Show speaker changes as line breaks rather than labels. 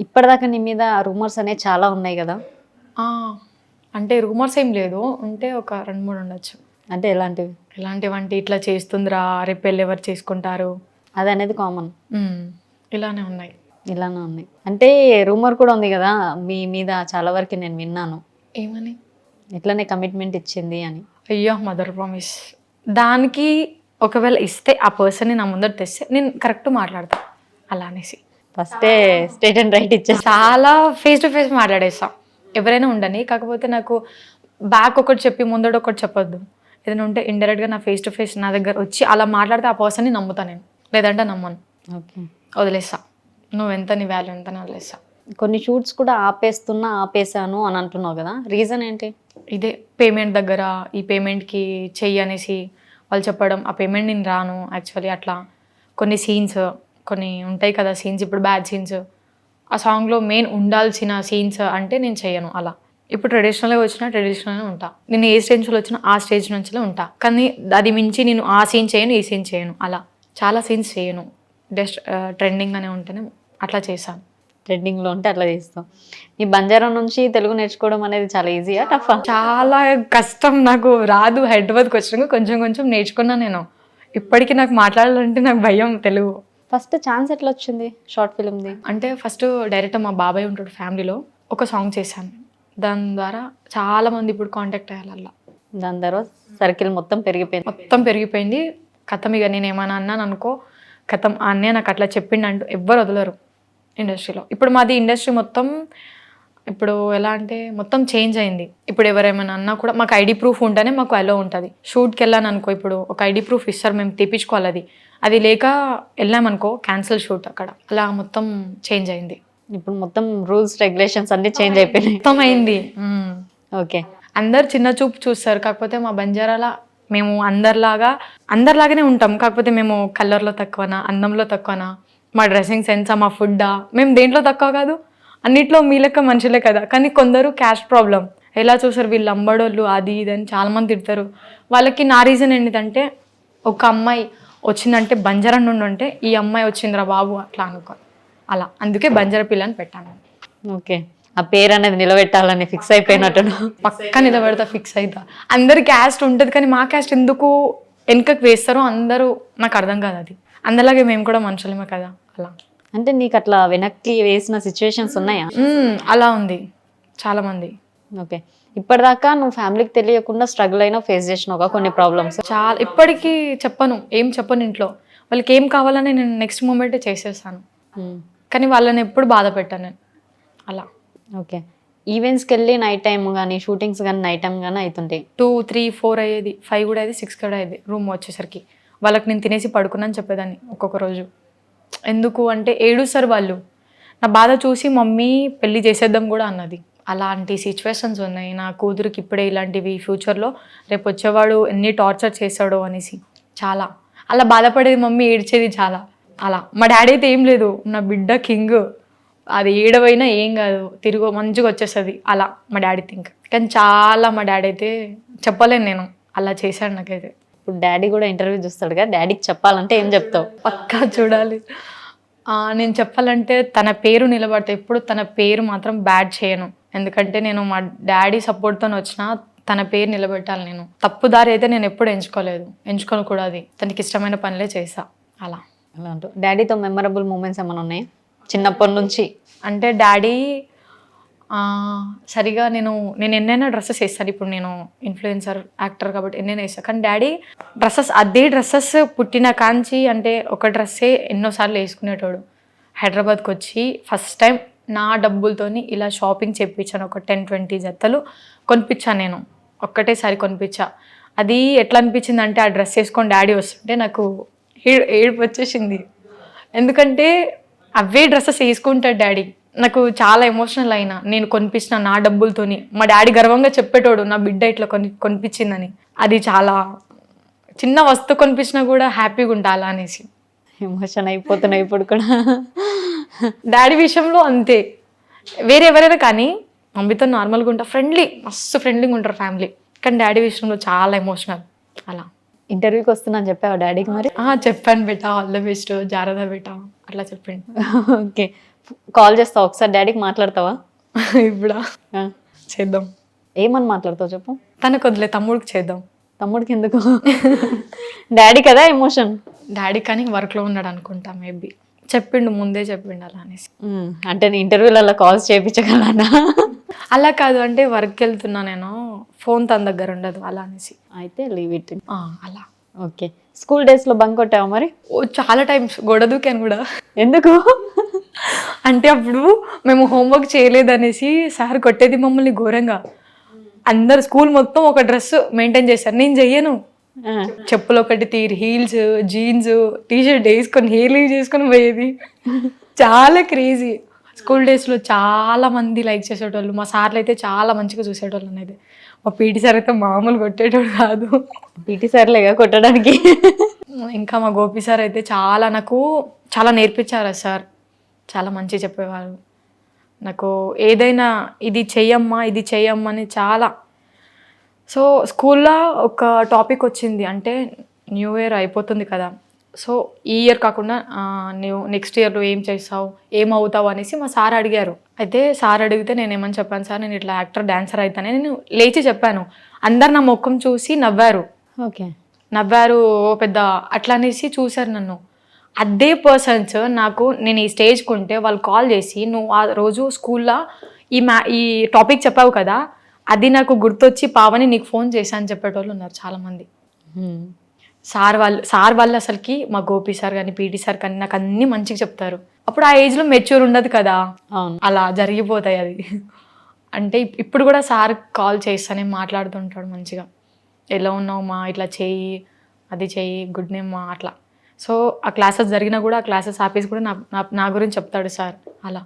ఇప్పటిదాకా నీ మీద రూమర్స్ అనేవి చాలా ఉన్నాయి కదా?
అంటే రూమర్స్ ఏం లేదు. ఉంటే ఒక రెండు మూడు ఉండొచ్చు.
అంటే ఎలాంటివి?
ఇలాంటివంటి ఇట్లా చేస్తుందిరా రేపు పెళ్ళి ఎవరు చేసుకుంటారు?
అది అనేది కామన్.
ఇలానే ఉన్నాయి.
ఇలానే ఉన్నాయి. అంటే రూమర్ కూడా ఉంది కదా మీ మీద చాలా వరకు నేను విన్నాను.
ఏమని?
ఇట్లనే కమిట్మెంట్ ఇచ్చింది అని.
అయ్యో మదర్ ప్రామిస్. దానికి ఒకవేళ ఇస్తే ఆ పర్సన్ని నా ముందర తెస్తే నేను కరెక్ట్ మాట్లాడతా. అలా అనేసి.
ఫస్టే స్టేట్ అండ్ రైట్ ఇచ్చేసి
చాలా ఫేస్ టు ఫేస్ మాట్లాడేస్తాం. ఎవరైనా ఉండని కాకపోతే నాకు బ్యాక్ ఒకటి చెప్పి ముందడు ఒకటి చెప్పొద్దు. ఏదైనా ఉంటే ఇండైరెక్ట్గా నా ఫేస్ టు ఫేస్ నా దగ్గర వచ్చి అలా మాట్లాడితే ఆ పర్సన్ని నమ్ముతా నేను. లేదంటే నమ్మను.
ఓకే.
వదిలేస్తా. నువ్వు ఎంత నీ వాల్యూ ఎంత వదిలేస్తా.
కొన్ని షూట్స్ కూడా ఆపేస్తున్నా ఆపేసాను అని అంటున్నావు కదా. రీజన్ ఏంటి?
ఇదే పేమెంట్ దగ్గర ఈ పేమెంట్కి చెయ్యి అనేసి వాళ్ళు చెప్పడం ఆ పేమెంట్ నేను రాను యాక్చువల్లీ అట్లా. కొన్ని సీన్స్ కొన్ని ఉంటాయి కదా సీన్స్ ఇప్పుడు బ్యాడ్ సీన్స్ ఆ సాంగ్లో మెయిన్ ఉండాల్సిన సీన్స్ అంటే నేను చెయ్యను అలా. ఇప్పుడు ట్రెడిషనల్గా వచ్చినా ట్రెడిషనల్గా ఉంటా. నేను ఏ స్టేజ్లో వచ్చినా ఆ స్టేజ్ నుంచిలో ఉంటా. కానీ అది మించి నేను ఆ సీన్ చేయను ఈ సీన్ చేయను. అలా. చాలా సీన్స్ చేయను. జస్ట్ ట్రెండింగ్ అనే ఉంటేనే అట్లా చేశాను.
ట్రెండింగ్లో ఉంటే అట్లా చేస్తావు. ఈ బంజారా నుంచి తెలుగు నేర్చుకోవడం అనేది చాలా ఈజీయా టఫా
చాలా కష్టం నాకు. రాదు. హైదరాబాద్కి వచ్చినాక కొంచెం కొంచెం నేర్చుకున్నా నేను. ఇప్పటికీ నాకు మాట్లాడాలంటే నాకు భయం తెలుగు.
ఫస్ట్ ఛాన్స్ ఎట్లా వచ్చింది షార్ట్ ఫిల్మ్ది?
అంటే ఫస్ట్ డైరెక్ట్ మా బాబాయ్ ఉంటాడు ఫ్యామిలీలో ఒక సాంగ్ చేశాను. దాని ద్వారా చాలా మంది ఇప్పుడు కాంటాక్ట్ అయ్యారు అలా.
దాని తర్వాత సర్కిల్ మొత్తం పెరిగిపోయింది.
మొత్తం పెరిగిపోయింది. కథం ఇక నేను ఏమైనా అన్నాను అనుకో కథం ఆ అన్నయ్య నాకు అట్లా చెప్పిండంటూ ఎవ్వరు వదలరు ఇండస్ట్రీలో. ఇప్పుడు మాది ఇండస్ట్రీ మొత్తం ఇప్పుడు ఎలా అంటే మొత్తం చేంజ్ అయింది. ఇప్పుడు ఎవరేమైనా అన్నా కూడా మాకు ఐడి ప్రూఫ్ ఉంటేనే మాకు అలో ఉంటుంది. షూట్కి వెళ్ళాను అనుకో ఇప్పుడు ఒక ఐడి ప్రూఫ్ ఇస్తారు మేము తీపించుకోవాలి అది. అది లేక వెళ్ళామనుకో క్యాన్సిల్ షూట్ అక్కడ. అలా మొత్తం చేంజ్ అయింది.
ఇప్పుడు మొత్తం రూల్స్ రెగ్యులేషన్స్ అన్ని చేంజ్ అయిపోయినాయి.
మొత్తం అయింది.
ఓకే.
అందరు చిన్న చూపు చూస్తారు. కాకపోతే మా బంజారాల మేము అందరిలాగా అందరిలాగానే ఉంటాం. కాకపోతే మేము కలర్లో తక్కువనా అందంలో తక్కువనా మా డ్రెస్సింగ్ సెన్సా మా ఫుడ్డా మేము దేంట్లో తక్కువ కాదు? అన్నిట్లో మీ లెక్క మనుషులే కదా. కానీ కొందరు క్యాస్ట్ ప్రాబ్లం ఎలా చూసారు వీళ్ళు లంబడోళ్ళు అది ఇది అని చాలా మంది తిడతారు. వాళ్ళకి నా రీజన్ ఏంటిదంటే ఒక అమ్మాయి వచ్చిందంటే బంజారా నుండి ఉంటే ఈ అమ్మాయి వచ్చిందిరా బాబు అట్లా అనుకో. అలా. అందుకే బంజారా పిల్ల అని పెట్టాను.
ఓకే. ఆ పేరు అనేది నిలబెట్టాలని ఫిక్స్ అయిపోయినట్టు
పక్క నిలబెడతా ఫిక్స్ అవుతా అందరి క్యాస్ట్ ఉంటుంది కానీ మా క్యాస్ట్ ఎందుకు వెనుకకు వేస్తారో అందరూ నాకు అర్థం కాదు అది. అందరిలాగే మేము కూడా మనుషులమే కదా. అలా.
అంటే నీకు అట్లా వెనక్కి వేసిన సిచ్యువేషన్స్ ఉన్నాయా?
అలా ఉంది. చాలా మంది.
ఓకే. ఇప్పటిదాకా నువ్వు ఫ్యామిలీకి తెలియకుండా స్ట్రగుల్ అయినా ఫేస్ చేసినావు కొన్ని ప్రాబ్లమ్స్.
చాలా ఇప్పటికీ చెప్పను ఏం చెప్పను ఇంట్లో. వాళ్ళకి ఏం కావాలని నేను నెక్స్ట్ మూమెంటే చేసేస్తాను కానీ వాళ్ళని ఎప్పుడు బాధ పెట్టాను నేను. అలా.
ఓకే. ఈవెంట్స్కి వెళ్ళి నైట్ టైం కానీ షూటింగ్స్ కానీ నైట్ టైం కానీ అవుతుంటాయి
టూ త్రీ ఫోర్ అయ్యేది ఫైవ్ కూడా అయ్యేది సిక్స్ కూడా అయ్యేది రూమ్ వచ్చేసరికి. వాళ్ళకి నేను తినేసి పడుకున్నాను చెప్పేదాన్ని ఒక్కొక్క రోజు. ఎందుకు అంటే ఏడుస్తారు వాళ్ళు. నా బాధ చూసి మమ్మీ పెళ్ళి చేసేద్దాం కూడా అన్నది. అలాంటి సిచ్యువేషన్స్ ఉన్నాయి. నా కూతురికి ఇప్పుడే ఇలాంటివి ఫ్యూచర్లో రేపు వచ్చేవాడు ఎన్ని టార్చర్ చేస్తాడో అనేసి. చాలా. అలా బాధపడేది మమ్మీ ఏడ్చేది చాలా. అలా. మా డాడీ అయితే ఏం లేదు. నా బిడ్డ కింగ్ అది ఏడవైనా ఏం కాదు. తిరిగి మంచిగా వచ్చేస్తుంది. అలా మా డాడీ థింక్ కానీ చాలా మా డాడీ అయితే చెప్పలేను నేను. అలా చేశాడు నాకైతే.
ఇప్పుడు డాడీ కూడా ఇంటర్వ్యూ చూస్తాడు కదా డాడీకి చెప్పాలంటే ఏం చెప్తావు?
పక్కా చూడాలి. నేను చెప్పాలంటే తన పేరు నిలబడతా ఎప్పుడు తన పేరు మాత్రం బ్యాడ్ చేయను. ఎందుకంటే నేను మా డాడీ సపోర్ట్తో వచ్చిన తన పేరు నిలబెట్టాలి నేను. తప్పు దారి అయితే నేను ఎప్పుడు ఎంచుకోలేదు. ఎంచుకోను కూడా అది. తనకి ఇష్టమైన పనులే చేసా. అలా.
అలా అంటూ. డాడీతో మెమరబుల్ మూమెంట్స్ ఏమైనా ఉన్నాయా? చిన్నప్పటి నుంచి.
అంటే డాడీ సరిగా నేను నేను ఎన్నైనా డ్రెస్సెస్ వేస్తాను. ఇప్పుడు నేను ఇన్ఫ్లుయెన్సర్ యాక్టర్ కాబట్టి ఎన్నైనా వేస్తాను కానీ డాడీ డ్రెస్సెస్ అదే డ్రెస్సెస్ పుట్టిన కాంచి అంటే ఒక డ్రెస్సే ఎన్నోసార్లు వేసుకునేటోడు. హైదరాబాద్కి వచ్చి ఫస్ట్ టైం నా డబ్బులతోని ఇలా షాపింగ్ చేయించాను ఒక టెన్ ట్వంటీ జతలు. కొనిపించాను నేను. ఒక్కటేసారి కొనిపించా అది ఎట్లా అనిపించింది అంటే ఆ డ్రెస్ వేసుకొని డాడీ వస్తుంటే నాకు ఏడుపు వచ్చేసింది. ఎందుకంటే అవే డ్రెస్సెస్ వేసుకుంటాడు డాడీ. నాకు చాలా ఎమోషనల్ అయినా. నేను కొనిపించిన నా డబ్బులతోని. మా డాడీ గర్వంగా చెప్పేటోడు నా బిడ్డ ఇట్లా కొని కొనిపించిందని అది చాలా చిన్న వస్తువు కొనిపించినా కూడా హ్యాపీగా ఉండాలా అనేసి.
ఎమోషన్ అయిపోతున్నాయి ఇప్పుడు కూడా.
డాడీ విషయంలో అంతే. వేరే ఎవరైనా కానీ మమ్మీతో నార్మల్గా ఉంటా ఫ్రెండ్లీ మస్తు ఫ్రెండ్లీగా ఉంటారు ఫ్యామిలీ కానీ డాడీ విషయంలో చాలా ఎమోషనల్ అలా.
ఇంటర్వ్యూకి వస్తున్నాను చెప్పావా డాడీకి మరి?
చెప్పాను బేటా. ఆల్ ద బెస్ట్ జాగ్రత్త బేటా. అట్లా చెప్పిండు
ఓకే కాల్ చేస్తావా ఒకసారి డాడీకి మాట్లాడతావా?
ఇప్పుడా. చేద్దాం.
ఏమని మాట్లాడతావు చెప్పు.
తనకు వదిలే తమ్ముడికి చేద్దాం.
తమ్ముడికి ఎందుకు డాడీ కదా ఎమోషన్?
డాడీ కానీ వర్క్లో ఉన్నాడు అనుకుంటా మేబీ. చెప్పిండు ముందే చెప్పిండు అలా అనేసి.
అంటే నీ ఇంటర్వ్యూలలో కాల్స్ చేయించగలనా?
అలా కాదు అంటే వర్క్ వెళ్తున్నా నేను ఫోన్ తన దగ్గర ఉండదు అలా అనేసి.
అయితే లీవ్ ఇట్
అలా.
ఓకే. స్కూల్ డేస్లో బంక్ కొట్టావా మరి?
ఓ చాలా టైమ్స్ గొడవ దూకాను కూడా.
ఎందుకు?
అంటే అప్పుడు మేము హోంవర్క్ చేయలేదనేసి సార్ కొట్టేది మమ్మల్ని ఘోరంగా. అందరు స్కూల్ మొత్తం ఒక డ్రెస్ మెయింటైన్ చేశారు. నేను చెయ్యను. చెప్పులు ఒకటి తీరి హీల్స్ జీన్స్ టీషర్ట్ వేసుకొని హెయిర్ లీవ్ చేసుకొని పోయేది. చాలా క్రేజీ. స్కూల్ డేస్లో చాలా మంది లైక్ చేసేటోళ్ళు. మా సార్లు అయితే చాలా మంచిగా చూసేటోళ్ళు అనేది. మా పీటీ సార్ అయితే మామూలు కొట్టేటోడు కాదు.
పీటీ సార్లేగా కొట్టడానికి?
ఇంకా మా గోపి సార్ అయితే చాలా నాకు చాలా నేర్పించారు సార్. చాలా మంచి చెప్పేవారు. నాకు ఏదైనా ఇది చెయ్యమ్మా ఇది చెయ్యమ్మా అని చాలా. సో స్కూల్లో ఒక టాపిక్ వచ్చింది. అంటే న్యూ ఇయర్ అయిపోతుంది కదా. సో ఈ ఇయర్ కాకుండా నువ్వు నెక్స్ట్ ఇయర్లో ఏం చేస్తావు ఏం అవుతావు అనేసి మా సార్ అడిగారు. అయితే సార్ అడిగితే నేను ఏమని చెప్పాను సార్ నేను ఇట్లా యాక్టర్ డాన్సర్ అవుతానని నేను లేచి చెప్పాను. అందరు నా ముఖం చూసి నవ్వారు.
ఓకే.
నవ్వారు ఓ పెద్ద అట్లా అనేసి చూశారు నన్ను. అదే పర్సన్స్ నాకు నేను ఈ స్టేజ్కి ఉంటే వాళ్ళు కాల్ చేసి నువ్వు ఆ రోజు స్కూల్లో ఈ మ్యా ఈ టాపిక్ చెప్పావు కదా అది నాకు గుర్తొచ్చి పావని నీకు ఫోన్ చేశాను చెప్పేటోళ్ళు ఉన్నారు చాలామంది. సార్ వాళ్ళు సార్ వాళ్ళు అసలుకి మా గోపి సార్ కానీ పీటీ సార్ కానీ నాకు అన్నీ మంచిగా చెప్తారు. అప్పుడు ఆ ఏజ్లో మెచ్యూర్ ఉండదు కదా. అలా జరిగిపోతాయి అది. అంటే ఇప్- ఇప్పుడు కూడా సార్ కాల్ చేస్తానే మాట్లాడుతుంటాడు మంచిగా. ఎలా ఉన్నావు మా? ఇట్లా చేయి అది చెయ్యి గుడ్ నేమ్ మా? అట్లా. సో ఆ క్లాసెస్ జరిగినా కూడా ఆ క్లాసెస్ ఆపేసి కూడా నా నా- నా గురించి చెప్తాడు సార్. అలా.